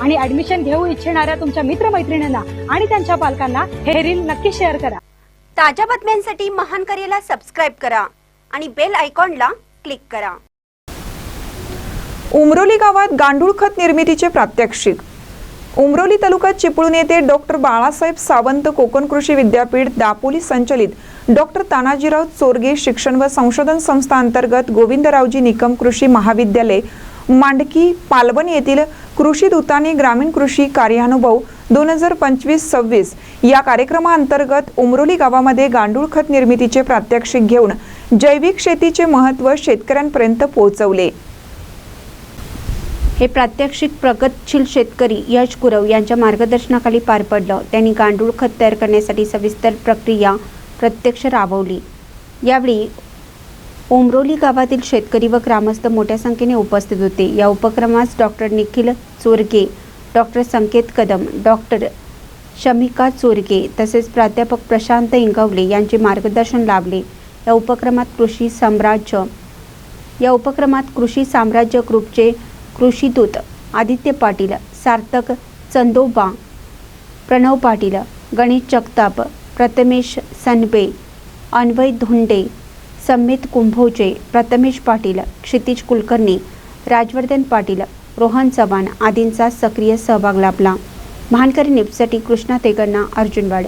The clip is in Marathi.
आणि ऍडमिशन घेऊ इच्छिणाऱ्या तुमच्या मित्रमैत्रिणींना आणि त्यांच्या पालकांना हे रील नक्की शेअर करा. ताज्या बातम्यांसाठी महान करेला सबस्क्राईब करा आणि बेल आयकॉनला क्लिक करा. उमरोली गावात गांडूळ खत निर्मितीचे प्रात्यक्षिक. उमरोली तालुक्यात चिपळूण येथे डॉक्टर बाळासाहेब सावंत कोकण कृषी विद्यापीठ दापोली संचलित डॉक्टर तानाजीराव चोरगे शिक्षण व संशोधन संस्था अंतर्गत गोविंदरावजी निकम कृषी महाविद्यालय मांडकी पालवण येथील कृषी दूताने ग्रामीण कृषी कार्यानुभव दोन हजार पंचवीस सव्वीस या कार्यक्रमाअंतर्गत उमरोली गावामध्ये गांडूळ खत निर्मितीचे प्रात्यक्षिक घेऊन जैविक शेतीचे महत्त्व शेतकऱ्यांपर्यंत पोहोचवले. हे प्रात्यक्षिक प्रगतशील शेतकरी यश गुरव यांच्या मार्गदर्शनाखाली पार पडलं. त्यांनी गांडूळ खत तयार करण्यासाठी सविस्तर प्रक्रिया प्रत्यक्ष राबवली. यावेळी उमरोली गावातील शेतकरी व ग्रामस्थ मोठ्या संख्येने उपस्थित होते. या उपक्रमास doctor Nikhil Chorge doctor Sanket Kadam doctor Shamika Chorge तसेच प्राध्यापक प्रशांत इंगवले यांचे मार्गदर्शन लाभले. या उपक्रमात कृषी साम्राज्य या उपक्रमात कृषी साम्राज्य ग्रुपचे कृषीदूत आदित्य पाटील सार्थक चंदोबा प्रणव पाटील गणेश जगताप प्रथमेश सनबे अन्वय धोंडे संमित कुंभोजे प्रथमेश पाटील क्षितिज कुलकर्णी राजवर्धन पाटील रोहन चव्हाण आदींचा सक्रिय सहभाग लाभला. महानकरी निपसाठी कृष्णा तेगण्णा अर्जुनवाड.